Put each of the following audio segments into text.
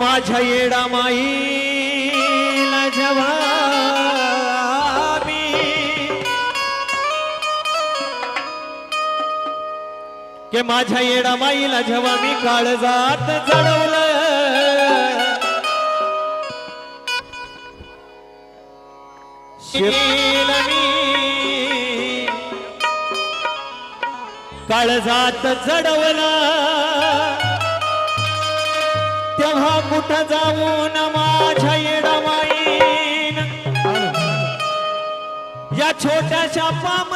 माझ्या येडा माई जेव्हा मी के माझ्या येडा माईला जेव्हा मी काळजात जडवलं. शिरील मी. काळजात चढवला तेव्हा कुठं जाऊन माझ्या येडमाईन या छोट्याशा पाम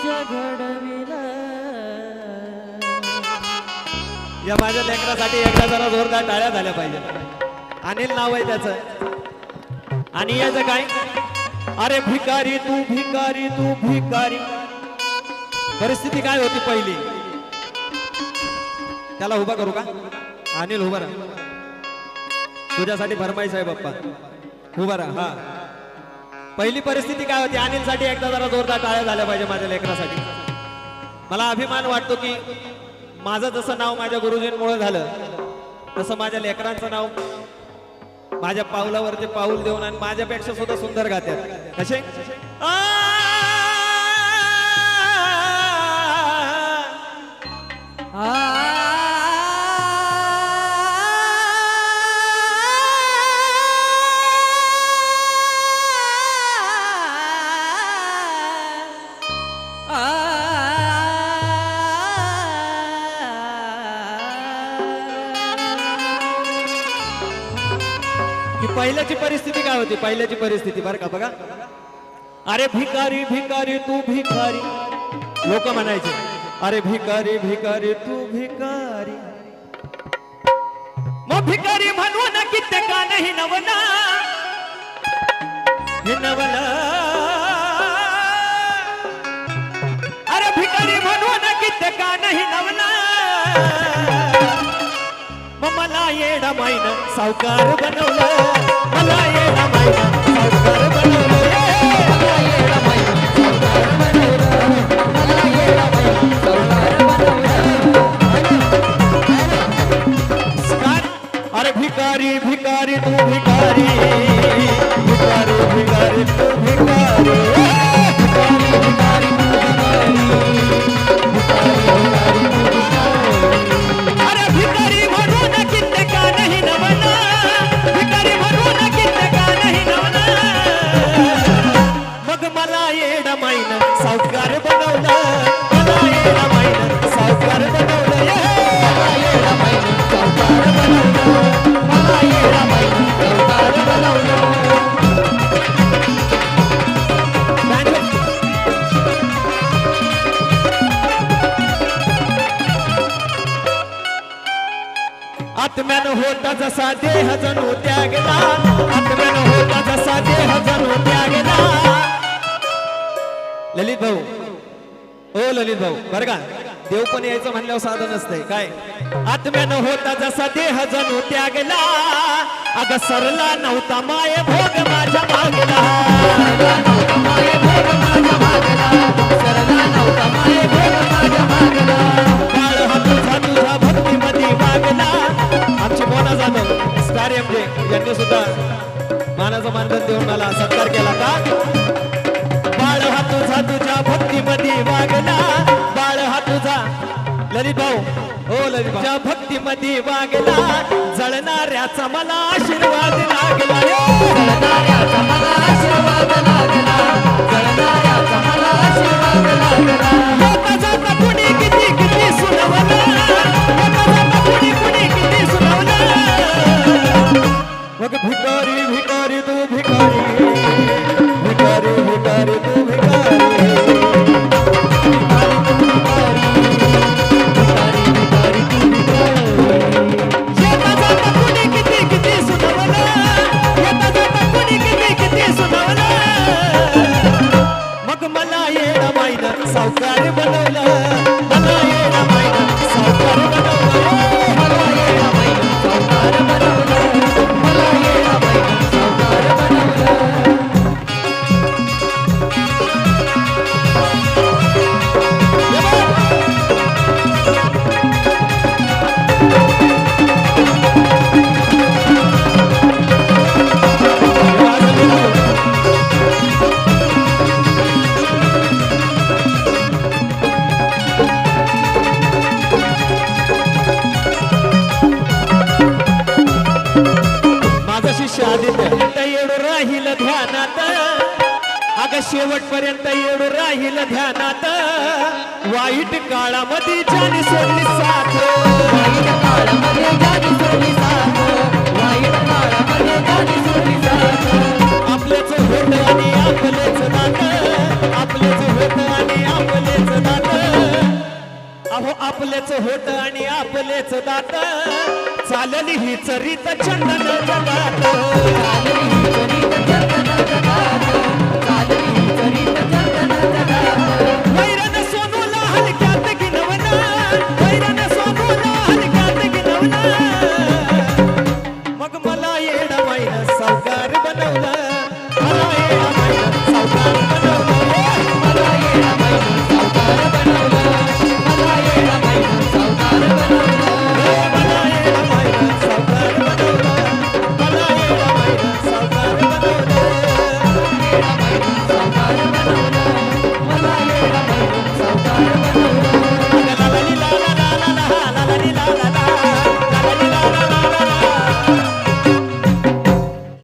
आयुष्य घडविलं. या माझ्या लेकरासाठी एकदा जरा जोरदार टाळ्या झाल्या पाहिजे अनिल नाव आहे त्याचं. आणि याचं काय? अरे भिकारी तू भिकारी तू भिकारी. परिस्थिती काय होती पहिली? त्याला उभा करू का? अनिल उभा राहा. तुझ्यासाठी फरमाईश आहे बाप्पा उभा राहा हा. पहिली परिस्थिती काय होती? अनिलसाठी एकदा जरा जोरदार टाळ्या झाल्या पाहिजे माझ्या लेकरासाठी मला अभिमान वाटतो की माझं जसं नाव माझ्या गुरुजींमुळे झालं तसं माझ्या लेकरांचं नाव माझ्या पावलावरती पाऊल देऊन आणि माझ्यापेक्षा सुद्धा सुंदर गात्यात कसे? पहिल्याची परिस्थिती काय होती? पहिल्याची परिस्थिती बरं का बघा. अरे भिकारी भिकारी तू भिकारी. लोक म्हणायचे अरे भिकारी भिकारी तू भिकारी. मग भिकारी म्हणून कित्येका नाही नवना. हे नवना. अरे भिकारी म्हणून कित्येका नाही नवना. येडा माईन सावकार बनवलं. मला येडा माईन सावकार बनवलं. अरे भिकारी भिकारी तू भिकारी. भिकारी भिकारी तू आत्म्यान होता जसा देह जणू त्यागला. आत्म्यान होता जसा देह जणू त्यागला. ललित भाऊ. ओ ललित भाऊ. बर का? देव पण यायचं म्हणल्यावर साधन नसतंय काय? आत्म्यान होता जसा देह जणू त्यागला. अग सरला नव्हता माय भोग माझ्या मागला. हो भक्तीमध्ये वागला जळणाऱ्याचा मला आशीर्वाद लागला जळणाऱ्याचा मला आशीर्वाद लागला. शेवटपर्यंत येडू राहील ध्यानात. वाईट काळामध्ये ज्याने सोडली साथ. वाईट काळामध्ये जागी सोडली साथ. वाईट काळामध्ये जागी सोडली साथ. आपलेच होत आणि आपलेच नात. आपलेच होत आणि आपलेच नात. अहो आपलेच होत आणि आपलेच दात चालली ही चरित चंदन जगात चालली ही चरित चंदन जगात